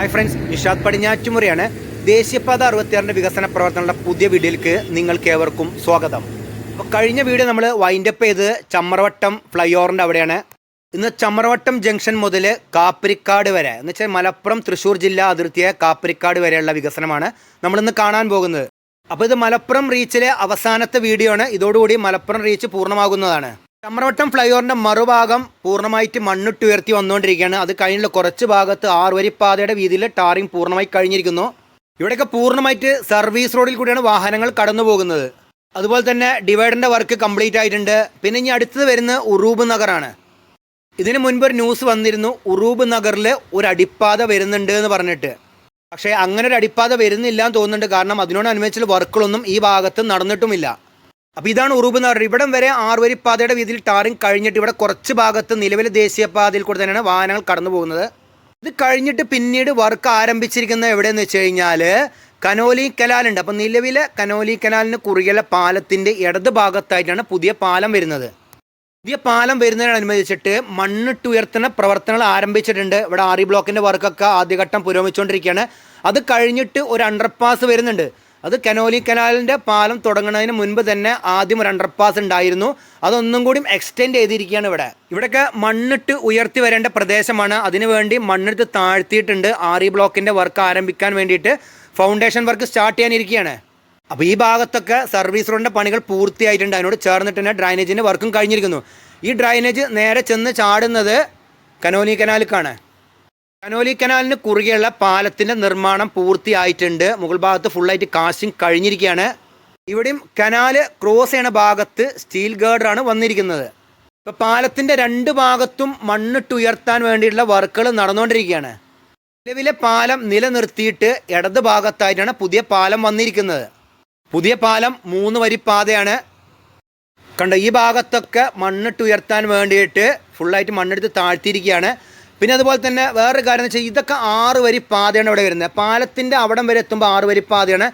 Hi friends Nishad പടിഞ്ഞാറ്റുമുറിയാണ്. ദേശീയപാത അറുപത്തിയാറിന്റെ വികസന പ്രവർത്തനങ്ങളുടെ പുതിയ വീഡിയോയിലേക്ക് നിങ്ങൾക്ക് ഏവർക്കും സ്വാഗതം. അപ്പോൾ കഴിഞ്ഞ വീഡിയോ നമ്മൾ വൈൻഡപ്പ് ചെയ്ത് ചമ്മറവട്ടം ഫ്ലൈ ഓവറിന്റെ അവിടെയാണ്. ഇന്ന് ചമ്മറവട്ടം ജംഗ്ഷൻ മുതൽ കാപ്പരിക്കാട് വരെ എന്ന് വെച്ചാൽ മലപ്പുറം തൃശ്ശൂർ ജില്ലാ അതിർത്തിയെ കാപ്പരിക്കാട് വരെയുള്ള വികസനമാണ് നമ്മളിന്ന് കാണാൻ പോകുന്നത്. അപ്പോൾ ഇത് മലപ്പുറം റീച്ചിലെ അവസാനത്തെ വീഡിയോ ആണ്. ഇതോടുകൂടി മലപ്പുറം റീച്ച് പൂർണമാകുന്നതാണ്. ചമ്രവട്ടം ഫ്ലൈഓവറിന്റെ മറുഭാഗം പൂർണമായിട്ട് മണ്ണിട്ട് ഉയർത്തി വന്നുകൊണ്ടിരിക്കുകയാണ്. അത് കഴിഞ്ഞുള്ള കുറച്ച് ഭാഗത്ത് ആറുവരിപ്പാതയുടെ വീതിയിൽ ടാറിംഗ് പൂർണമായി കഴിഞ്ഞിരിക്കുന്നു. ഇവിടെയൊക്കെ പൂർണമായിട്ട് സർവീസ് റോഡിൽ കൂടിയാണ് വാഹനങ്ങൾ കടന്നു പോകുന്നത് അതുപോലെ തന്നെ ഡിവൈഡറിന്റെ വർക്ക് കംപ്ലീറ്റ് ആയിട്ടുണ്ട്. പിന്നെ ഇനി അടുത്തത് വരുന്ന ഉറൂബ് നഗറാണ്. ഇതിന് മുൻപ് ഒരു ന്യൂസ് വന്നിരുന്നു ഉറൂബ് നഗറിൽ ഒരു അടിപ്പാത വരുന്നുണ്ട് എന്ന് പറഞ്ഞിട്ട്. പക്ഷേ അങ്ങനെ ഒരു അടിപ്പാത വരുന്നില്ല എന്ന് തോന്നുന്നുണ്ട്. കാരണം അതിനോട് അതിനോടനുബന്ധിച്ചുള്ള വർക്കുകളൊന്നും ഈ ഭാഗത്ത് നടന്നിട്ടുമില്ല. അപ്പോൾ ഇതാണ് ഉറൂബ് എന്ന് പറയുന്നത്. ഇവിടം വരെ ആറുവരിപ്പാതയുടെ വീതിയിൽ ടാറിങ് കഴിഞ്ഞിട്ട് ഇവിടെ കുറച്ച് ഭാഗത്ത് നിലവിലെ ദേശീയപാതയിൽ കൂടെ തന്നെയാണ് വാഹനങ്ങൾ കടന്നു പോകുന്നത്. ഇത് കഴിഞ്ഞിട്ട് പിന്നീട് വർക്ക് ആരംഭിച്ചിരിക്കുന്നത് എവിടെയെന്ന് വെച്ച് കഴിഞ്ഞാൽ കനോലി കനാലുണ്ട് അപ്പോൾ നിലവിലെ കനോലി കനാലിന് കുറുകെയുള്ള പാലത്തിന്റെ ഇടത് ഭാഗത്തായിട്ടാണ് പുതിയ പാലം വരുന്നത്. പുതിയ പാലം വരുന്നതിനനുബന്ധിച്ചിട്ട് മണ്ണിട്ടുയർത്തുന്ന പ്രവർത്തനങ്ങൾ ആരംഭിച്ചിട്ടുണ്ട്. ഇവിടെ ആറി ബ്ലോക്കിന്റെ വർക്കൊക്കെ ആദ്യഘട്ടം പുരോഗമിച്ചുകൊണ്ടിരിക്കുകയാണ്. അത് കഴിഞ്ഞിട്ട് ഒരു അണ്ടർപാസ് വരുന്നുണ്ട്. അത് കനോലി കനാലിന്റെ പാലം തുടങ്ങുന്നതിന് മുൻപ് തന്നെ ആദ്യം ഒരു അണ്ടർപാസ് ഉണ്ടായിരുന്നു. അതൊന്നും കൂടി എക്സ്റ്റെൻഡ് ചെയ്തിരിക്കുകയാണ് ഇവിടെ. ഇവിടെയൊക്കെ മണ്ണിട്ട് ഉയർത്തി വരേണ്ട പ്രദേശമാണ്. അതിനുവേണ്ടി മണ്ണിട്ട് താഴ്ത്തിയിട്ടുണ്ട്. ആറി ബ്ലോക്കിന്റെ വർക്ക് ആരംഭിക്കാൻ വേണ്ടിയിട്ട് ഫൗണ്ടേഷൻ വർക്ക് സ്റ്റാർട്ട് ചെയ്യാനിരിക്കുകയാണ്. അപ്പോൾ ഈ ഭാഗത്തൊക്കെ സർവീസ് റോഡിന്റെ പണികൾ പൂർത്തിയായിട്ടുണ്ട്. അതിനോട് ചേർന്നിട്ട് തന്നെ ഡ്രൈനേജിന്റെ വർക്കും കഴിഞ്ഞിരിക്കുന്നു. ഈ ഡ്രൈനേജ് നേരെ ചെന്ന് ചാടുന്നത് കനോലി കനാലിക്കാണ് കനോലി കനാലിന് കുറുകെയുള്ള പാലത്തിന്റെ നിർമ്മാണം പൂർത്തിയായിട്ടുണ്ട്. മുകൾ ഭാഗത്ത് ഫുള്ളായിട്ട് കാസ്റ്റിംഗ് കഴിഞ്ഞിരിക്കുകയാണ്. ഇവിടെയും കനാല് ക്രോസ് ചെയ്യണ ഭാഗത്ത് സ്റ്റീൽ ഗേർഡറാണ് വന്നിരിക്കുന്നത്. ഇപ്പോൾ പാലത്തിന്റെ രണ്ട് ഭാഗത്തും മണ്ണിട്ട് ഉയർത്താൻ വേണ്ടിയിട്ടുള്ള വർക്കുകൾ നടന്നുകൊണ്ടിരിക്കുകയാണ്. നിലവിലെ പാലം നിലനിർത്തിയിട്ട് ഇടത് ഭാഗത്തായിട്ടാണ് പുതിയ പാലം വന്നിരിക്കുന്നത്. പുതിയ പാലം മൂന്ന് വരി പാതയാണ്. കണ്ട ഈ ഭാഗത്തൊക്കെ മണ്ണിട്ട് ഉയർത്താൻ വേണ്ടിയിട്ട് ഫുള്ളായിട്ട് മണ്ണെടുത്ത് താഴ്ത്തിയിരിക്കുകയാണ്. പിന്നെ അതുപോലെ തന്നെ വേറൊരു കാര്യം എന്ന് വെച്ചാൽ ഇതൊക്കെ ആറ് വരി പാതയാണ് ഇവിടെ വരുന്നത്. പാലത്തിന്റെ അവിടം വരെ എത്തുമ്പോൾ ആറ് വരി പാതയാണ്.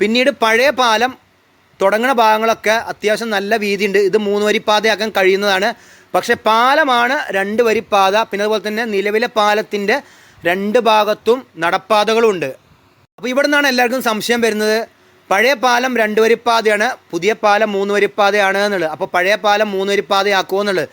പിന്നീട് പഴയ പാലം തുടങ്ങുന്ന ഭാഗങ്ങളൊക്കെ അത്യാവശ്യം നല്ല വീതിയുണ്ട്. ഇത് മൂന്ന് വരി പാതയാക്കാൻ കഴിയുന്നതാണ്. പക്ഷേ പാലമാണ് രണ്ട് വരി പാത. പിന്നെ അതുപോലെ തന്നെ നിലവിലെ പാലത്തിന്റെ രണ്ട് ഭാഗത്തും നടപ്പാതകളുണ്ട്. അപ്പോൾ ഇവിടെ നിന്നാണ് എല്ലാവർക്കും സംശയം വരുന്നത്. പഴയ പാലം രണ്ട് വരിപ്പാതയാണ് പുതിയ പാലം മൂന്ന് വരിപ്പാതയാണ് എന്നുള്ളത്. അപ്പോൾ പഴയ പാലം മൂന്ന് വരിപ്പാതയാക്കുമോ എന്നുള്ളത്.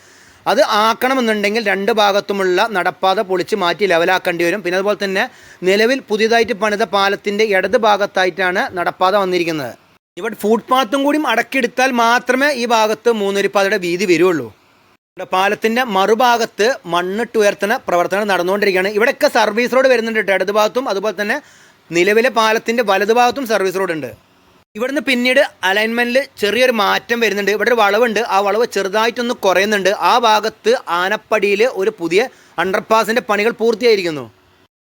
അത് ആക്കണമെന്നുണ്ടെങ്കിൽ രണ്ട് ഭാഗത്തുമുള്ള നടപ്പാത പൊളിച്ച് മാറ്റി ലെവലാക്കേണ്ടി വരും. പിന്നെ അതുപോലെ തന്നെ നിലവിൽ പുതിയതായിട്ട് പണിത പാലത്തിന്റെ ഇടത് ഭാഗത്തായിട്ടാണ് നടപ്പാത വന്നിരിക്കുന്നത്. ഇവിടെ ഫുട്പാത്തും കൂടിയും അടക്കിയെടുത്താൽ മാത്രമേ ഈ ഭാഗത്ത് മൂന്നരിപ്പാതയുടെ വീതി വരുള്ളൂ. പാലത്തിന്റെ മറുഭാഗത്ത് മണ്ണിട്ട് ഉയർത്തുന്ന പ്രവർത്തനം നടന്നുകൊണ്ടിരിക്കുകയാണ്. ഇവിടെയൊക്കെ സർവീസ് റോഡ് വരുന്നുണ്ട് ഇടത് ഭാഗത്തും അതുപോലെ തന്നെ നിലവിലെ പാലത്തിന്റെ വലതുഭാഗത്തും സർവീസ് റോഡ് ഉണ്ട്. ഇവിടുന്ന് പിന്നീട് അലൈൻമെന്റിൽ ചെറിയൊരു മാറ്റം വരുന്നുണ്ട്. ഇവിടെ ഒരു വളവുണ്ട്. ആ വളവ് ചെറുതായിട്ടൊന്ന് കുറയുന്നുണ്ട്. ആ ഭാഗത്ത് ആനപ്പടിയിൽ ഒരു പുതിയ അണ്ടർപാസിന്റെ പണികൾ പൂർത്തിയായിരിക്കുന്നു.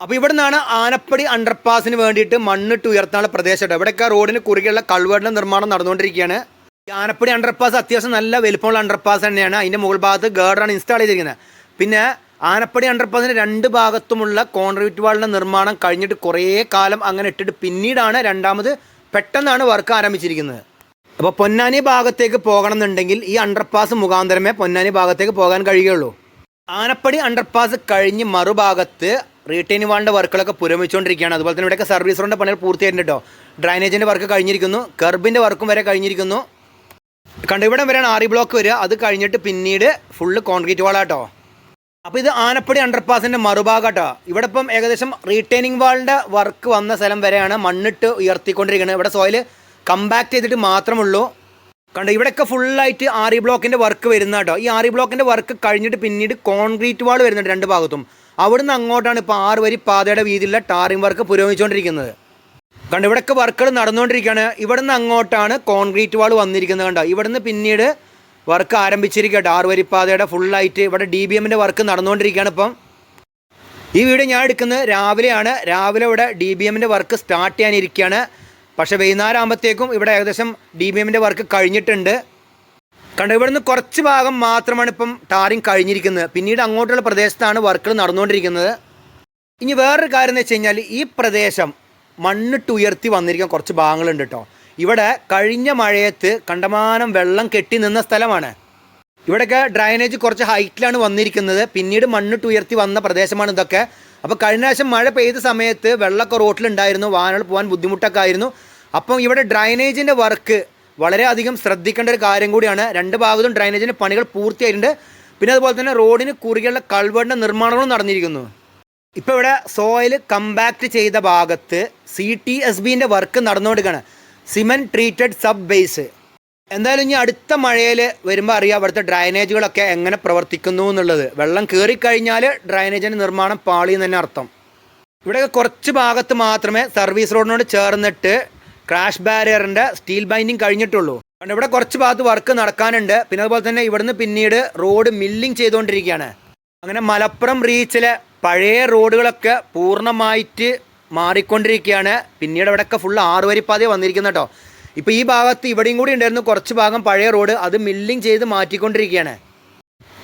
അപ്പോൾ ഇവിടെ നിന്നാണ് ആനപ്പടി അണ്ടർപാസിന് വേണ്ടിയിട്ട് മണ്ണിട്ട് ഉയർത്താനുള്ള പ്രദേശം ഇവിടെയൊക്കെ റോഡിന് കുറുകെയുള്ള കൾവേടിന്റെ നിർമ്മാണം നടന്നുകൊണ്ടിരിക്കുകയാണ്. ഈ ആനപ്പടി അണ്ടർപാസ് അത്യാവശ്യം നല്ല വലുപ്പമുള്ള അണ്ടർപാസ് തന്നെയാണ്. അതിന്റെ മുകൾ ഭാഗത്ത് ഗേർഡാണ് ഇൻസ്റ്റാൾ ചെയ്തിരിക്കുന്നത്. പിന്നെ ആനപ്പടി അണ്ടർപാസിന്റെ രണ്ട് ഭാഗത്തുമുള്ള കോൺക്രീറ്റ് വാളിന്റെ നിർമ്മാണം കഴിഞ്ഞിട്ട് കുറേ കാലം അങ്ങനെ ഇട്ടിട്ട് പിന്നീടാണ് രണ്ടാമത് പെട്ടെന്നാണ് വർക്ക് ആരംഭിച്ചിരിക്കുന്നത്. അപ്പോൾ പൊന്നാനി ഭാഗത്തേക്ക് പോകണം എന്നുണ്ടെങ്കിൽ ഈ അണ്ടർപാസ് മുഖാന്തരമേ പൊന്നാനി ഭാഗത്തേക്ക് പോകാൻ കഴിയുകയുള്ളൂ ആനപ്പടി അണ്ടർപാസ് കഴിഞ്ഞ് മറുഭാഗത്ത് റീറ്റെയിൻ വാളിന്റെ വർക്കുകളൊക്കെ പുരോഗമിച്ചുകൊണ്ടിരിക്കുകയാണ് അതുപോലെ തന്നെ ഇവിടെയൊക്കെ സർവീസ് റോഡിന്റെ പണികൾ പൂർത്തിയായിട്ടുണ്ട് കേട്ടോ ഡ്രൈനേജിന്റെ വർക്ക് കഴിഞ്ഞിരിക്കുന്നു. കർബിന്റെ വർക്കും വരെ കഴിഞ്ഞിരിക്കുന്നു. കണ്ടിവിടം വരെയാണ് ആറി ബ്ലോക്ക് വരിക. അത് കഴിഞ്ഞിട്ട് പിന്നീട് ഫുള്ള് കോൺക്രീറ്റ് വാളാട്ടോ അപ്പോൾ ഇത് ആനപ്പടി അണ്ടർപാസിന്റെ മറുഭാഗട്ടോ. ഇവിടെ ഇപ്പം ഏകദേശം റീറ്റെയിനിങ് വാളിന്റെ വർക്ക് വന്ന സ്ഥലം വരെയാണ് മണ്ണിട്ട് ഉയർത്തിക്കൊണ്ടിരിക്കുന്നത് ഇവിടെ സോയിൽ കമ്പാക്ട് ചെയ്തിട്ട് മാത്രമുള്ളൂ. കണ്ടോ ഇവിടെയൊക്കെ ഫുള്ളായിട്ട് ആറി ബ്ലോക്കിന്റെ വർക്ക് വരുന്ന കേട്ടോ ഈ ആറി ബ്ലോക്കിന്റെ വർക്ക് കഴിഞ്ഞിട്ട് പിന്നീട് കോൺക്രീറ്റ് വാൾ വരുന്നുണ്ട് രണ്ട് ഭാഗത്തും. അവിടുന്ന് അങ്ങോട്ടാണ് ഇപ്പോൾ ആറ് വരി പാതയുടെ വീതിയിലുള്ള ടാറിംഗ് വർക്ക് പുരോഗമിച്ചുകൊണ്ടിരിക്കുന്നത്. കണ്ടോ ഇവിടെയൊക്കെ വർക്കുകൾ നടന്നുകൊണ്ടിരിക്കുകയാണ്. ഇവിടുന്ന് അങ്ങോട്ടാണ് കോൺക്രീറ്റ് വാൾ വന്നിരിക്കുന്നത് കണ്ടോ. ഇവിടുന്ന് പിന്നീട് വർക്ക് ആരംഭിച്ചിരിക്കട്ടെ. ആറ് വരിപ്പാതയുടെ ഫുള്ളായിട്ട് ഇവിടെ ഡി ബി എമ്മിന്റെ വർക്ക് നടന്നുകൊണ്ടിരിക്കുകയാണ് ഇപ്പം. ഈ വീഡിയോ ഞാൻ എടുക്കുന്നത് രാവിലെയാണ്. രാവിലെ ഇവിടെ ഡി ബി എമ്മിന്റെ വർക്ക് സ്റ്റാർട്ട് ചെയ്യാനിരിക്കുകയാണ്. പക്ഷേ വൈകുന്നേരം ആകുമ്പോഴത്തേക്കും ഇവിടെ ഏകദേശം ഡി ബി എമ്മിന്റെ വർക്ക് കഴിഞ്ഞിട്ടുണ്ട്. കണ്ടോ ഇവിടുന്ന് കുറച്ച് ഭാഗം മാത്രമാണ് ഇപ്പം ടാറിങ് കഴിഞ്ഞിരിക്കുന്നത്. പിന്നീട് അങ്ങോട്ടുള്ള പ്രദേശത്താണ് വർക്കുകൾ നടന്നുകൊണ്ടിരിക്കുന്നത്. ഇനി വേറൊരു കാര്യം എന്ന് വെച്ച് കഴിഞ്ഞാൽ ഈ പ്രദേശം മണ്ണിട്ട് ഉയർത്തി വന്നിരിക്കാൻ കുറച്ച് ഭാഗങ്ങളുണ്ട് കേട്ടോ. ഇവിടെ കഴിഞ്ഞ മഴയത്ത് കണ്ടമാനം വെള്ളം കെട്ടി നിന്ന സ്ഥലമാണ്. ഇവിടെയൊക്കെ ഡ്രൈനേജ് കുറച്ച് ഹൈറ്റിലാണ് വന്നിരിക്കുന്നത്. പിന്നീട് മണ്ണിട്ട് ഉയർത്തി വന്ന പ്രദേശമാണ് ഇതൊക്കെ. അപ്പോൾ കഴിഞ്ഞ പ്രാവശ്യം മഴ പെയ്ത സമയത്ത് വെള്ളമൊക്കെ റോട്ടിലുണ്ടായിരുന്നു. വാഹനങ്ങൾ പോകാൻ ബുദ്ധിമുട്ടൊക്കെ ആയിരുന്നു. അപ്പം ഇവിടെ ഡ്രൈനേജിന്റെ വർക്ക് വളരെയധികം ശ്രദ്ധിക്കേണ്ട ഒരു കാര്യം കൂടിയാണ്. രണ്ട് ഭാഗത്തും ഡ്രൈനേജിന്റെ പണികൾ പൂർത്തിയായിട്ടുണ്ട്. പിന്നെ അതുപോലെ തന്നെ റോഡിന് കുറുകെയുള്ള കൾവേടിന്റെ നിർമ്മാണങ്ങളും നടന്നിരിക്കുന്നു. ഇപ്പോൾ ഇവിടെ സോയിൽ കമ്പാക്ട് ചെയ്ത ഭാഗത്ത് സി ടി എസ് ബിന്റെ വർക്ക് നടന്നുകൊടുക്കുകയാണ് സിമെന്റ് ട്രീറ്റഡ് സബ് ബേസ് എന്തായാലും ഇനി അടുത്ത മഴയിൽ വരുമ്പോൾ അറിയാം അവിടുത്തെ ഡ്രൈനേജുകളൊക്കെ എങ്ങനെ പ്രവർത്തിക്കുന്നു എന്നുള്ളത്. വെള്ളം കയറിക്കഴിഞ്ഞാൽ ഡ്രൈനേജിന്റെ നിർമ്മാണം പാളി എന്ന് തന്നെ അർത്ഥം. ഇവിടെ കുറച്ച് ഭാഗത്ത് മാത്രമേ സർവീസ് റോഡിനോട് ചേർന്നിട്ട് ക്രാഷ് ബാരിയറിന്റെ സ്റ്റീൽ ബൈൻഡിങ് കഴിഞ്ഞിട്ടുള്ളൂ. കാരണം ഇവിടെ കുറച്ച് ഭാഗത്ത് വർക്ക് നടക്കാനുണ്ട്. പിന്നെ അതുപോലെ തന്നെ ഇവിടുന്ന് പിന്നീട് റോഡ് മില്ലിങ് ചെയ്തുകൊണ്ടിരിക്കുകയാണ്. അങ്ങനെ മലപ്പുറം റീച്ചിലെ പഴയ റോഡുകളൊക്കെ പൂർണമായിട്ട് മാറിക്കൊണ്ടിരിക്കുകയാണ്. പിന്നീട് അവിടെയൊക്കെ ഫുൾ ആറുവരിപ്പാതയെ വന്നിരിക്കുന്നു കേട്ടോ. ഇപ്പോൾ ഈ ഭാഗത്ത് ഇവിടെയും കൂടി ഉണ്ടായിരുന്നു കുറച്ച് ഭാഗം പഴയ റോഡ് അത് മില്ലിങ് ചെയ്ത് മാറ്റിക്കൊണ്ടിരിക്കുകയാണ്.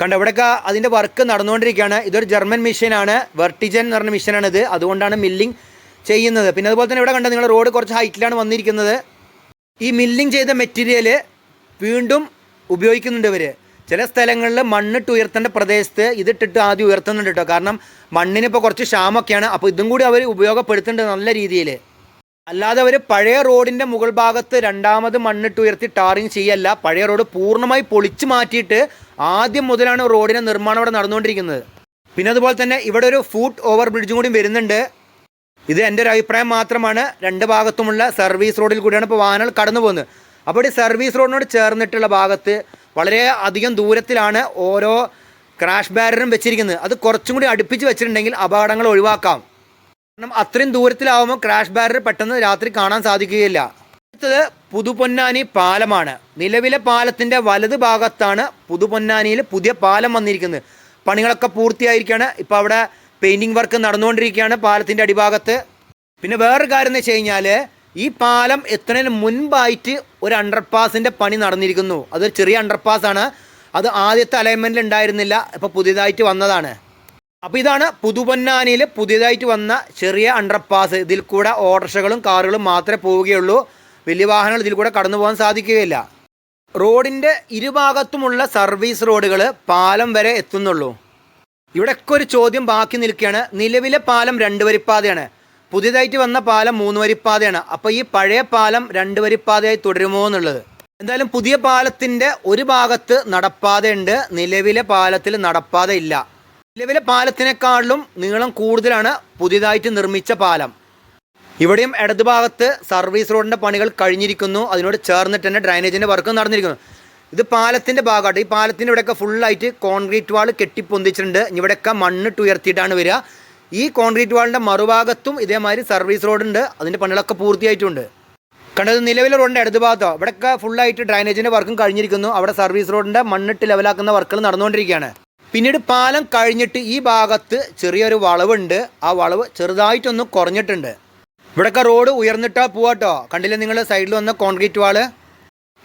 കണ്ട ഇവിടെയൊക്കെ അതിന്റെ വർക്ക് നടന്നുകൊണ്ടിരിക്കുകയാണ്. ഇതൊരു ജർമ്മൻ മെഷീനാണ് വെർട്ടിജൻ എന്ന് പറഞ്ഞ മെഷീനാണ് ഇത് അതുകൊണ്ടാണ് മില്ലിങ് ചെയ്യുന്നത്. പിന്നെ അതുപോലെ തന്നെ ഇവിടെ കണ്ട നിങ്ങൾ റോഡ് കുറച്ച് ഹൈറ്റിലാണ് വന്നിരിക്കുന്നത്. ഈ മില്ലിങ് ചെയ്ത മെറ്റീരിയൽ വീണ്ടും ഉപയോഗിക്കുന്നുണ്ട് ഇവർ ചില സ്ഥലങ്ങളിൽ മണ്ണിട്ട് ഉയർത്തേണ്ട പ്രദേശത്ത് ഇതിട്ടിട്ട് ആദ്യം ഉയർത്തുന്നുണ്ട് കേട്ടോ. കാരണം മണ്ണിന് ഇപ്പോൾ കുറച്ച് ക്ഷാമൊക്കെയാണ് അപ്പോൾ ഇതും കൂടി അവർ ഉപയോഗപ്പെടുത്തുന്നുണ്ട് നല്ല രീതിയിൽ അല്ലാതെ അവർ പഴയ റോഡിന്റെ മുകൾ ഭാഗത്ത് രണ്ടാമത് മണ്ണിട്ട് ഉയർത്തി ടാറിങ് ചെയ്യല്ല. പഴയ റോഡ് പൂർണമായി പൊളിച്ചു മാറ്റിയിട്ട് ആദ്യം മുതലാണ് റോഡിന്റെ നിർമ്മാണം ഇവിടെ നടന്നുകൊണ്ടിരിക്കുന്നത്. പിന്നെ അതുപോലെ തന്നെ ഇവിടെ ഒരു ഫുട് ഓവർ ബ്രിഡ്ജും കൂടി വരുന്നുണ്ട്. ഇത് എന്റെ ഒരു അഭിപ്രായം മാത്രമാണ്. രണ്ട് ഭാഗത്തുമുള്ള സർവീസ് റോഡിൽ കൂടിയാണ് ഇപ്പോൾ വാഹനങ്ങൾ കടന്നു പോകുന്നത് അപ്പോൾ ഈ സർവീസ് റോഡിനോട് ചേർന്നിട്ടുള്ള ഭാഗത്ത് വളരെ അധികം ദൂരത്തിലാണ് ഓരോ ക്രാഷ് ബാരറും വെച്ചിരിക്കുന്നത്. അത് കുറച്ചും കൂടി അടുപ്പിച്ച് വെച്ചിട്ടുണ്ടെങ്കിൽ അപകടങ്ങൾ ഒഴിവാക്കാം. കാരണം അത്രയും ദൂരത്തിലാവുമ്പോൾ ക്രാഷ് ബാരർ പെട്ടെന്ന് രാത്രി കാണാൻ സാധിക്കുകയില്ല. അടുത്തത് പുതുപൊന്നാനി പാലമാണ്. നിലവിലെ പാലത്തിന്റെ വലത് ഭാഗത്താണ് പുതുപൊന്നാനിയിൽ പുതിയ പാലം വന്നിരിക്കുന്നത്. പണികളൊക്കെ പൂർത്തിയായിരിക്കുകയാണ്. ഇപ്പോൾ അവിടെ പെയിന്റിങ് വർക്ക് നടന്നുകൊണ്ടിരിക്കുകയാണ് പാലത്തിന്റെ അടിഭാഗത്ത്. പിന്നെ വേറൊരു കാര്യം എന്ന് വെച്ച് കഴിഞ്ഞാൽ ഈ പാലം എത്തുന്നതിന് മുൻപായിട്ട് ഒരു അണ്ടർപാസിന്റെ പണി നടന്നിരിക്കുന്നു. അതൊരു ചെറിയ അണ്ടർപാസ് ആണ്. അത് ആദ്യത്തെ അലൈൻമെന്റിൽ ഉണ്ടായിരുന്നില്ല. ഇപ്പോൾ പുതിയതായിട്ട് വന്നതാണ്. അപ്പോൾ ഇതാണ് പുതുപൊന്നാനിയിൽ പുതിയതായിട്ട് വന്ന ചെറിയ അണ്ടർപാസ് ഇതിൽ കൂടെ ഓട്ടോറിക്ഷകളും കാറുകളും മാത്രമേ പോവുകയുള്ളൂ. വലിയ വാഹനങ്ങൾ ഇതിൽ കൂടെ കടന്നു പോകാൻ സാധിക്കുകയില്ല. റോഡിന്റെ ഇരുഭാഗത്തുമുള്ള സർവീസ് റോഡുകൾ പാലം വരെ എത്തുന്നുള്ളൂ. ഇവിടെയൊക്കെ ഒരു ചോദ്യം ബാക്കി നിൽക്കുകയാണ്. നിലവിലെ പാലം രണ്ട് വരിപ്പാതയാണ്. പുതിയതായിട്ട് വന്ന പാലം മൂന്ന് വരിപ്പാതയാണ്. അപ്പോൾ ഈ പഴയ പാലം രണ്ട് വരിപ്പാതയായി തുടരുമോ എന്നുള്ളത്. എന്തായാലും പുതിയ പാലത്തിന്റെ ഒരു ഭാഗത്ത് നടപ്പാതയുണ്ട്. നിലവിലെ പാലത്തിൽ നടപ്പാത ഇല്ല നിലവിലെ പാലത്തിനേക്കാളും നീളം കൂടുതലാണ് പുതിയതായിട്ട് നിർമ്മിച്ച പാലം. ഇവിടെയും ഇടതുഭാഗത്ത് സർവീസ് റോഡിന്റെ പണികൾ കഴിഞ്ഞിരിക്കുന്നു. അതിനോട് ചേർന്നിട്ട് തന്നെ ഡ്രൈനേജിന്റെ വർക്കും നടന്നിരിക്കുന്നു. ഇത് പാലത്തിന്റെ ഭാഗമായിട്ട് ഈ പാലത്തിന്റെ ഇവിടെയൊക്കെ ഫുള്ളായിട്ട് കോൺക്രീറ്റ് വാൾ കെട്ടിപ്പൊന്തിച്ചിട്ടുണ്ട്. ഇവിടെയൊക്കെ മണ്ണിട്ട് ഉയർത്തിയിട്ടാണ് വരിക. ഈ കോൺക്രീറ്റ് വാളിന്റെ മറുഭാഗത്തും ഇതേമാതിരി സർവീസ് റോഡുണ്ട്. അതിന്റെ പണികളൊക്കെ പൂർത്തിയായിട്ടുണ്ട്. കണ്ടത് നിലവിലെ റോഡിന്റെ ഇടത് ഭാഗത്തോ? ഇവിടെയൊക്കെ ഫുള്ളായിട്ട് ഡ്രൈനേജിന്റെ വർക്കും കഴിഞ്ഞിരിക്കുന്നു. അവിടെ സർവീസ് റോഡിന്റെ മണ്ണിട്ട് ലെവലാക്കുന്ന വർക്കുകൾ നടന്നുകൊണ്ടിരിക്കുകയാണ്. പിന്നീട് പാലം കഴിഞ്ഞിട്ട് ഈ ഭാഗത്ത് ചെറിയൊരു വളവുണ്ട്. ആ വളവ് ചെറുതായിട്ടൊന്ന് കുറഞ്ഞിട്ടുണ്ട്. ഇവിടെയൊക്കെ റോഡ് ഉയർന്നിട്ടാ പോവാട്ടോ. കണ്ടില്ലേ നിങ്ങൾ സൈഡിൽ വന്ന കോൺക്രീറ്റ് വാൾ?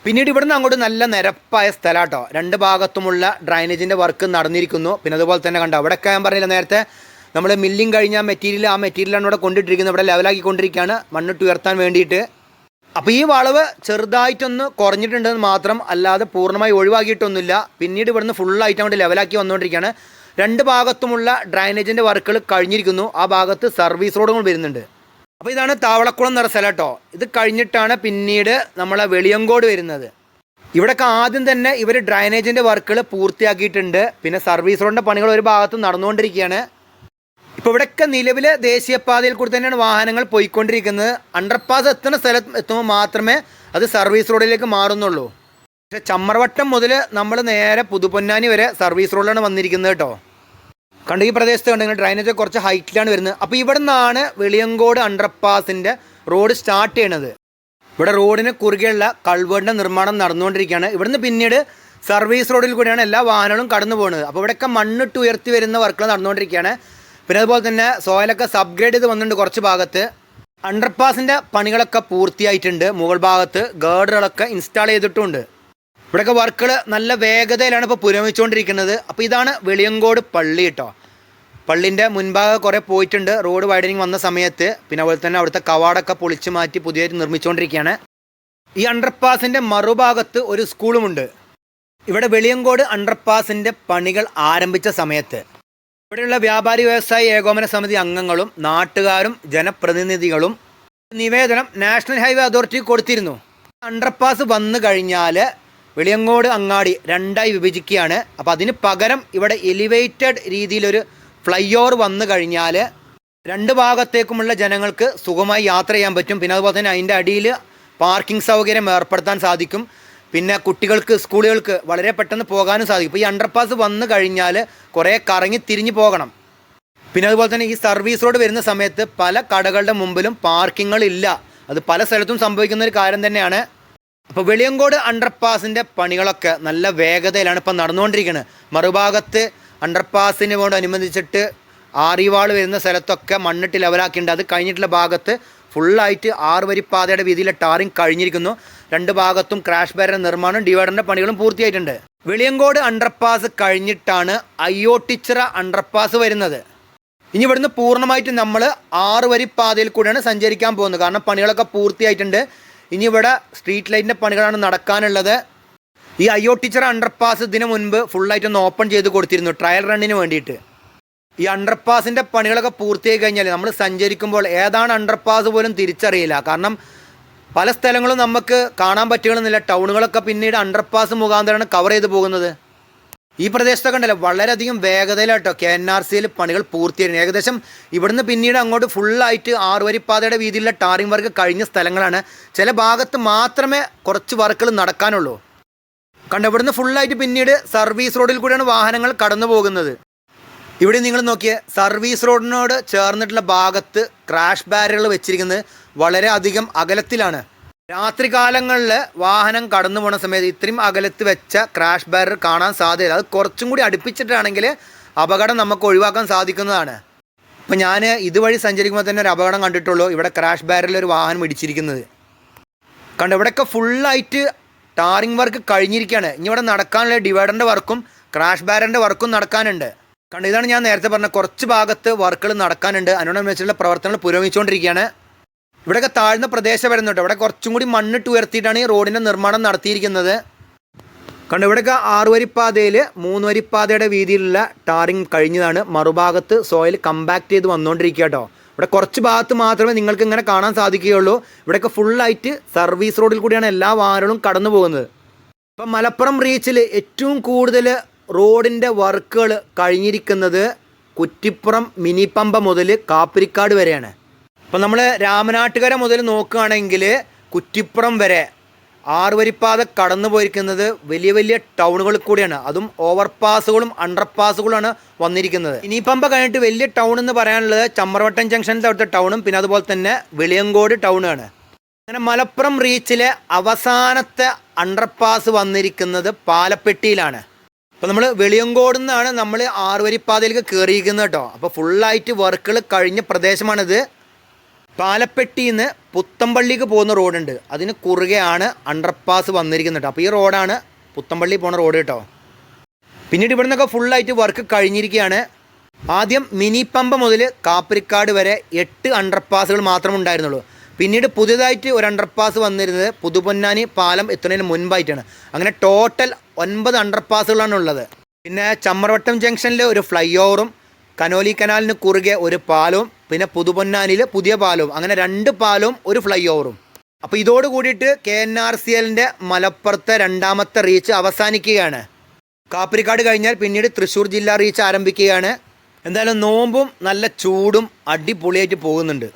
പിന്നീട് ഇവിടുന്ന് അങ്ങോട്ട് നല്ല നിരപ്പായ സ്ഥലമാട്ടോ രണ്ട് ഭാഗത്തുമുള്ള ഡ്രൈനേജിന്റെ വർക്ക് നടന്നിരിക്കുന്നു. പിന്നെ അതുപോലെ തന്നെ കണ്ടോ അവിടെയൊക്കെ ഞാൻ പറഞ്ഞില്ല നേരത്തെ നമ്മൾ മില്ലിങ് കഴിഞ്ഞ മെറ്റീരിയൽ ആ മെറ്റീരിയലാണ് ഇവിടെ കൊണ്ടിട്ടിരിക്കുന്നത്. ഇവിടെ ലെവലാക്കിക്കൊണ്ടിരിക്കുകയാണ് മണ്ണിട്ട് ഉയർത്താൻ വേണ്ടിയിട്ട്. അപ്പോൾ ഈ വളവ് ചെറുതായിട്ടൊന്ന് കുറഞ്ഞിട്ടുണ്ടെന്ന് മാത്രം അല്ലാതെ പൂർണമായി ഒഴിവാക്കിയിട്ടൊന്നുമില്ല. പിന്നീട് ഇവിടുന്ന് ഫുള്ളായിട്ട് അങ്ങോട്ട് ലെവലാക്കി വന്നുകൊണ്ടിരിക്കുകയാണ്. രണ്ട് ഭാഗത്തുമുള്ള ഡ്രൈനേജിന്റെ വർക്കുകൾ കഴിഞ്ഞിരിക്കുന്നു. ആ ഭാഗത്ത് സർവീസ് റോഡുകൾ വരുന്നുണ്ട്. അപ്പോൾ ഇതാണ് താവളക്കുളം എന്ന സ്ഥലം കേട്ടോ. ഇത് കഴിഞ്ഞിട്ടാണ് പിന്നീട് നമ്മളെ വെളിയങ്കോട് വരുന്നത്. ഇവിടെയൊക്കെ ആദ്യം തന്നെ ഇവർ ഡ്രൈനേജിന്റെ വർക്കുകൾ പൂർത്തിയാക്കിയിട്ടുണ്ട്. പിന്നെ സർവീസ് റോഡിന്റെ പണികൾ ഒരു ഭാഗത്ത് നടന്നുകൊണ്ടിരിക്കുകയാണ്. ഇപ്പോൾ ഇവിടെയൊക്കെ നിലവിലെ ദേശീയപാതയിൽ കൂടി തന്നെയാണ് വാഹനങ്ങൾ പോയിക്കൊണ്ടിരിക്കുന്നത്. അണ്ടർപാസ് എത്തുന്ന സ്ഥലത്ത് എത്തുമ്പോൾ മാത്രമേ അത് സർവീസ് റോഡിലേക്ക് മാറുന്നുള്ളൂ. പക്ഷേ ചമ്മർവട്ടം മുതൽ നമ്മൾ നേരെ പുതുപൊന്നാനി വരെ സർവീസ് റോഡിലാണ് വന്നിരിക്കുന്നത് കേട്ടോ. കണ്ടു ഈ പ്രദേശത്ത് കണ്ടെങ്കിൽ ഡ്രൈനേജ് കുറച്ച് ഹൈറ്റിലാണ് വരുന്നത്. അപ്പോൾ ഇവിടെ നിന്നാണ് വെളിയങ്കോട് അണ്ടർപാസിന്റെ റോഡ് സ്റ്റാർട്ട് ചെയ്യണത്. ഇവിടെ റോഡിന് കുറുകെയുള്ള കൾവേടിന്റെ നിർമ്മാണം നടന്നുകൊണ്ടിരിക്കുകയാണ്. ഇവിടുന്ന് പിന്നീട് സർവീസ് റോഡിൽ കൂടിയാണ് എല്ലാ വാഹനങ്ങളും കടന്നു പോകുന്നത് അപ്പോൾ ഇവിടെയൊക്കെ മണ്ണിട്ട് ഉയർത്തി വരുന്ന വർക്കുകൾ നടന്നുകൊണ്ടിരിക്കുകയാണ്. പിന്നെ അതുപോലെ തന്നെ സോയിലൊക്കെ സബ്ഗ്രേഡ് ചെയ്ത് വന്നിട്ടുണ്ട് കുറച്ച് ഭാഗത്ത്. അണ്ടർപാസിന്റെ പണികളൊക്കെ പൂർത്തിയായിട്ടുണ്ട്. മുകൾ ഭാഗത്ത് ഗേഡുകളൊക്കെ ഇൻസ്റ്റാൾ ചെയ്തിട്ടുണ്ട്. ഇവിടെയൊക്കെ വർക്കുകൾ നല്ല വേഗതയിലാണ് ഇപ്പോൾ പുരോഗമിച്ചുകൊണ്ടിരിക്കുന്നത്. അപ്പോൾ ഇതാണ് വെളിയങ്കോട് പള്ളി കേട്ടോ പള്ളിന്റെ മുൻഭാഗം കുറേ പോയിട്ടുണ്ട്. റോഡ് വൈഡനിങ് വന്ന സമയത്ത്. പിന്നെ അതുപോലെ തന്നെ അവിടുത്തെ കവാടൊക്കെ പൊളിച്ചു മാറ്റി പുതിയതായിട്ട് നിർമ്മിച്ചുകൊണ്ടിരിക്കുകയാണ്. ഈ അണ്ടർപാസിന്റെ മറുഭാഗത്ത് ഒരു സ്കൂളുമുണ്ട് ഇവിടെ വെളിയങ്കോട് അണ്ടർപാസിന്റെ പണികൾ ആരംഭിച്ച സമയത്ത്. ഇവിടെയുള്ള വ്യാപാരി വ്യവസായി ഏകോപന സമിതി അംഗങ്ങളും നാട്ടുകാരും ജനപ്രതിനിധികളും നിവേദനം നാഷണൽ ഹൈവേ അതോറിറ്റി കൊടുത്തിരുന്നു. അണ്ടർപാസ് വന്നു കഴിഞ്ഞാൽ വെളിയങ്ങോട് അങ്ങാടി രണ്ടായി വിഭജിക്കുകയാണ്. അപ്പോൾ അതിന് പകരം ഇവിടെ എലിവേറ്റഡ് രീതിയിലൊരു ഫ്ലൈ ഓവർ വന്നു കഴിഞ്ഞാൽ രണ്ട് ഭാഗത്തേക്കുമുള്ള ജനങ്ങൾക്ക് സുഖമായി യാത്ര ചെയ്യാൻ പറ്റും. പിന്നെ അതുപോലെ തന്നെ അതിന്റെ അടിയിൽ പാർക്കിംഗ് സൗകര്യം ഏർപ്പെടുത്താൻ സാധിക്കും. പിന്നെ കുട്ടികൾക്ക് സ്കൂളുകൾക്ക് വളരെ പെട്ടെന്ന് പോകാനും സാധിക്കും. ഇപ്പോൾ ഈ അണ്ടർപാസ് വന്നു കഴിഞ്ഞാൽ കുറേ കറങ്ങി തിരിഞ്ഞു പോകണം. പിന്നെ അതുപോലെ തന്നെ ഈ സർവീസ് റോഡ് വരുന്ന സമയത്ത് പല കടകളുടെ മുമ്പിലും പാർക്കിങ്ങുകളില്ല അത് പല സ്ഥലത്തും സംഭവിക്കുന്ന ഒരു കാര്യം തന്നെയാണ്. അപ്പോൾ വെളിയങ്കോട് അണ്ടർപാസിന്റെ പണികളൊക്കെ നല്ല വേഗതയിലാണ് ഇപ്പം നടന്നുകൊണ്ടിരിക്കുന്നത് മറുഭാഗത്ത് അണ്ടർപാസിന് വേണ്ടി അനുബന്ധിച്ചിട്ട് ആറിവാൾ വരുന്ന സ്ഥലത്തൊക്കെ മണ്ണിട്ട് ലെവലാക്കിയിട്ടുണ്ട് അത് കഴിഞ്ഞിട്ടുള്ള ഭാഗത്ത് ഫുള്ളായിട്ട് ആറ് വരി പാതയുടെ വീതിയിലെ ടാറിങ് കഴിഞ്ഞിരിക്കുന്നു. രണ്ട് ഭാഗത്തും ക്രാഷ് ബാരർ നിർമ്മാണം ഡിവൈഡറിന്റെ പണികളും പൂർത്തിയായിട്ടുണ്ട്. വെളിയങ്കോട് അണ്ടർപാസ് കഴിഞ്ഞിട്ടാണ് അയ്യോട്ടിച്ചിറ അണ്ടർപാസ് വരുന്നത്. ഇനി ഇവിടുന്ന് പൂർണമായിട്ട് നമ്മൾ ആറ് വരി പാതയിൽ കൂടെയാണ് സഞ്ചരിക്കാൻ പോകുന്നത്. കാരണം പണികളൊക്കെ പൂർത്തിയായിട്ടുണ്ട്. ഇനി ഇവിടെ സ്ട്രീറ്റ് ലൈറ്റിന്റെ പണികളാണ് നടക്കാനുള്ളത്. ഈ അയ്യോ ടീച്ചർ അണ്ടർപാസ് ഇതിന് മുൻപ് ഫുള്ളായിട്ടൊന്ന് ഓപ്പൺ ചെയ്ത് കൊടുത്തിരുന്നു ട്രയൽ റണ്ണിന് വേണ്ടിയിട്ട്. ഈ അണ്ടർപാസിന്റെ പണികളൊക്കെ പൂർത്തിയായി കഴിഞ്ഞാൽ നമ്മൾ സഞ്ചരിക്കുമ്പോൾ ഏതാണ് അണ്ടർപാസ് പോലും തിരിച്ചറിയില്ല. കാരണം പല സ്ഥലങ്ങളും നമുക്ക് കാണാൻ പറ്റുകയെന്നില്ല ടൗണുകളൊക്കെ പിന്നീട് അണ്ടർപാസ് മുഖാന്തരമാണ് കവർ ചെയ്ത് പോകുന്നത്. ഈ പ്രദേശത്തൊക്കെ ഉണ്ടല്ലോ വളരെയധികം വേഗതയിലാട്ടോ കെ എൻ ആർ സിയിൽ പണികൾ പൂർത്തിയായിരുന്നു ഏകദേശം ഇവിടുന്ന് പിന്നീട് അങ്ങോട്ട് ഫുള്ളായിട്ട് ആറുവരിപ്പാതയുടെ വീതിയിലുള്ള ടാറിംഗ് വർക്ക് കഴിഞ്ഞ സ്ഥലങ്ങളാണ്. ചില ഭാഗത്ത് മാത്രമേ കുറച്ച് വർക്കുകൾ നടക്കാനുള്ളൂ. കണ്ടോ ഇവിടുന്ന് ഫുള്ളായിട്ട് പിന്നീട് സർവീസ് റോഡിൽ കൂടിയാണ് വാഹനങ്ങൾ കടന്നു പോകുന്നത് ഇവിടെ നിങ്ങൾ നോക്കിയ സർവീസ് റോഡിനോട് ചേർന്നിട്ടുള്ള ഭാഗത്ത് ക്രാഷ് ബാരിയറുകൾ വെച്ചിരിക്കുന്നത് വളരെ അധികം അകലത്തിലാണ്. രാത്രി കാലങ്ങളിൽ വാഹനം കടന്നു പോണ സമയത്ത് ഇത്രയും അകലത്ത് വെച്ച ക്രാഷ് ബാരർ കാണാൻ സാധ്യത അത് കുറച്ചും കൂടി അടുപ്പിച്ചിട്ടാണെങ്കിൽ അപകടം നമുക്ക് ഒഴിവാക്കാൻ സാധിക്കുന്നതാണ്. ഇപ്പം ഞാൻ ഇതുവഴി സഞ്ചരിക്കുമ്പോൾ തന്നെ ഒരു അപകടം കണ്ടിട്ടുള്ളൂ. ഇവിടെ ക്രാഷ് ബാരിയറിൽ ഒരു വാഹനം ഇടിച്ചിരിക്കുന്നത്. കണ്ടോ ഇവിടെയൊക്കെ ഫുള്ളായിട്ട് ടാറിംഗ് വർക്ക് കഴിഞ്ഞിരിക്കുകയാണ്. ഇനി ഇവിടെ നടക്കാനുള്ള ഡിവൈഡറിന്റെ വർക്കും ക്രാഷ് ബാരറിന്റെ വർക്കും നടക്കാനുണ്ട്. കണ്ടോ ഇതാണ് ഞാൻ നേരത്തെ പറഞ്ഞ കുറച്ച് ഭാഗത്ത് വർക്കുകൾ നടക്കാനുണ്ട്. അതിനോടനുബന്ധിച്ചുള്ള പ്രവർത്തനങ്ങൾ പുരോഗമിച്ചുകൊണ്ടിരിക്കുകയാണ്. ഇവിടെയൊക്കെ താഴ്ന്ന പ്രദേശം വരുന്നുണ്ട് ഇവിടെ കുറച്ചും കൂടി മണ്ണിട്ട് ഉയർത്തിയിട്ടാണ് ഈ റോഡിന്റെ നിർമ്മാണം നടത്തിയിരിക്കുന്നത്. കണ്ടോ ഇവിടെയൊക്കെ ആറ് വരിപ്പാതയിൽ മൂന്ന് വരിപ്പാതയുടെ വീതിയിലുള്ള ടാറിങ് കഴിഞ്ഞതാണ്. മറുഭാഗത്ത് സോയിൽ കമ്പാക്ട് ചെയ്ത് വന്നുകൊണ്ടിരിക്കുക കേട്ടോ. ഇവിടെ കുറച്ച് ഭാഗത്ത് മാത്രമേ നിങ്ങൾക്ക് ഇങ്ങനെ കാണാൻ സാധിക്കുകയുള്ളൂ. ഇവിടെയൊക്കെ ഫുള്ളായിട്ട് സർവീസ് റോഡിൽ കൂടിയാണ് എല്ലാ വാഹനങ്ങളും കടന്നു പോകുന്നത് ഇപ്പം മലപ്പുറം റീച്ചിൽ ഏറ്റവും കൂടുതൽ റോഡിന്റെ വർക്കുകൾ കഴിഞ്ഞിരിക്കുന്നത് കുറ്റിപ്പുറം മിനി പമ്പ മുതൽ കാപ്പിരിക്കാട് വരെയാണ്. അപ്പം നമ്മൾ രാമനാട്ടുകര മുതൽ നോക്കുകയാണെങ്കിൽ കുറ്റിപ്പുറം വരെ ആറുവരിപ്പാത കടന്നു പോയിരിക്കുന്നത് വലിയ വലിയ ടൗണുകളിൽ കൂടിയാണ്. അതും ഓവർപാസുകളും അണ്ടർപാസുകളുമാണ് വന്നിരിക്കുന്നത്. ഇനി പമ്പ കഴിഞ്ഞിട്ട് വലിയ ടൗൺ എന്ന് പറയാനുള്ളത് ചമ്മർവട്ടം ജംഗ്ഷനിലെ അവിടുത്തെ ടൗണും പിന്നെ അതുപോലെ തന്നെ വെളിയങ്കോട് ടൗണാണ്. അങ്ങനെ മലപ്പുറം റീച്ചിലെ അവസാനത്തെ അണ്ടർപാസ് വന്നിരിക്കുന്നത് പാലപ്പെട്ടിയിലാണ്. അപ്പോൾ നമ്മൾ വെളിയങ്കോട് നിന്നാണ് നമ്മൾ ആറുവരിപ്പാതയിലേക്ക് കയറിയിരിക്കുന്നത് കേട്ടോ. അപ്പോൾ ഫുള്ളായിട്ട് വർക്കുകൾ കഴിഞ്ഞ പ്രദേശമാണിത്. പാലപ്പെട്ടിയിൽ നിന്ന് പുത്തമ്പള്ളിക്ക് പോകുന്ന റോഡുണ്ട്. അതിന് കുറുകെയാണ് അണ്ടർപാസ് വന്നിരിക്കുന്നത് കേട്ടോ. അപ്പോൾ ഈ റോഡാണ് പുത്തമ്പള്ളി പോണ റോഡ് കേട്ടോ. പിന്നീട് ഇവിടെ നിന്നൊക്കെ ഫുള്ളായിട്ട് വർക്ക് കഴിഞ്ഞിരിക്കുകയാണ്. ആദ്യം മിനി പമ്പ മുതൽ കാപ്പരിക്കാട് വരെ എട്ട് അണ്ടർപാസുകൾ മാത്രമേ ഉണ്ടായിരുന്നുള്ളൂ. പിന്നീട് പുതിയതായിട്ട് ഒരു അണ്ടർപാസ് വന്നിരുന്നത് പുതുപൊന്നാനി പാലം എത്തുന്നതിന് മുൻപായിട്ടാണ്. അങ്ങനെ ടോട്ടൽ ഒൻപത് അണ്ടർപാസുകളാണ് ഉള്ളത്. പിന്നെ ചമ്മർവട്ടം ജംഗ്ഷനിൽ ഒരു ഫ്ലൈ ഓവറും കനോലി കനാലിന് കുറുകെ ഒരു പാലവും പിന്നെ പുതുപൊന്നാനിയിൽ പുതിയ പാലവും അങ്ങനെ രണ്ട് പാലവും ഒരു ഫ്ലൈ ഓവറും അപ്പോൾ ഇതോട് കൂടിയിട്ട് കെ എൻ ആർ സി എല്ലിന്റെ മലപ്പുറത്തെ രണ്ടാമത്തെ റീച്ച് അവസാനിക്കുകയാണ്. കാപ്പിരിക്കാട് കഴിഞ്ഞാൽ പിന്നീട് തൃശ്ശൂർ ജില്ലാ റീച്ച് ആരംഭിക്കുകയാണ്. എന്തായാലും നോമ്പും നല്ല ചൂടും അടിപൊളിയായിട്ട് പോകുന്നുണ്ട്.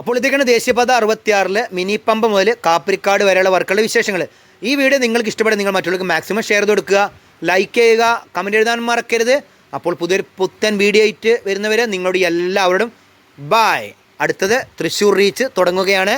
അപ്പോൾ ഇതൊക്കെയാണ് ദേശീയപാത അറുപത്തിയാറിൽ മിനി പമ്പ് മുതൽ കാപ്പിരിക്കാട് വരെയുള്ള വർക്കുകളുടെ വിശേഷങ്ങൾ. ഈ വീഡിയോ നിങ്ങൾക്ക് ഇഷ്ടപ്പെടും നിങ്ങൾ മറ്റുള്ളവർക്ക് മാക്സിമം ഷെയർ ചെയ്ത് കൊടുക്കുക. ലൈക്ക് ചെയ്യുക കമന്റ് എഴുതാൻ മറക്കരുത്. അപ്പോൾ പുതിയൊരു പുത്തൻ വീഡിയോ ആയിട്ട് വരുന്നവരെ നിങ്ങളോട് എല്ലാവരോടും ബായ് അടുത്തത് തൃശ്ശൂർ റീച്ച് തുടങ്ങുകയാണ്.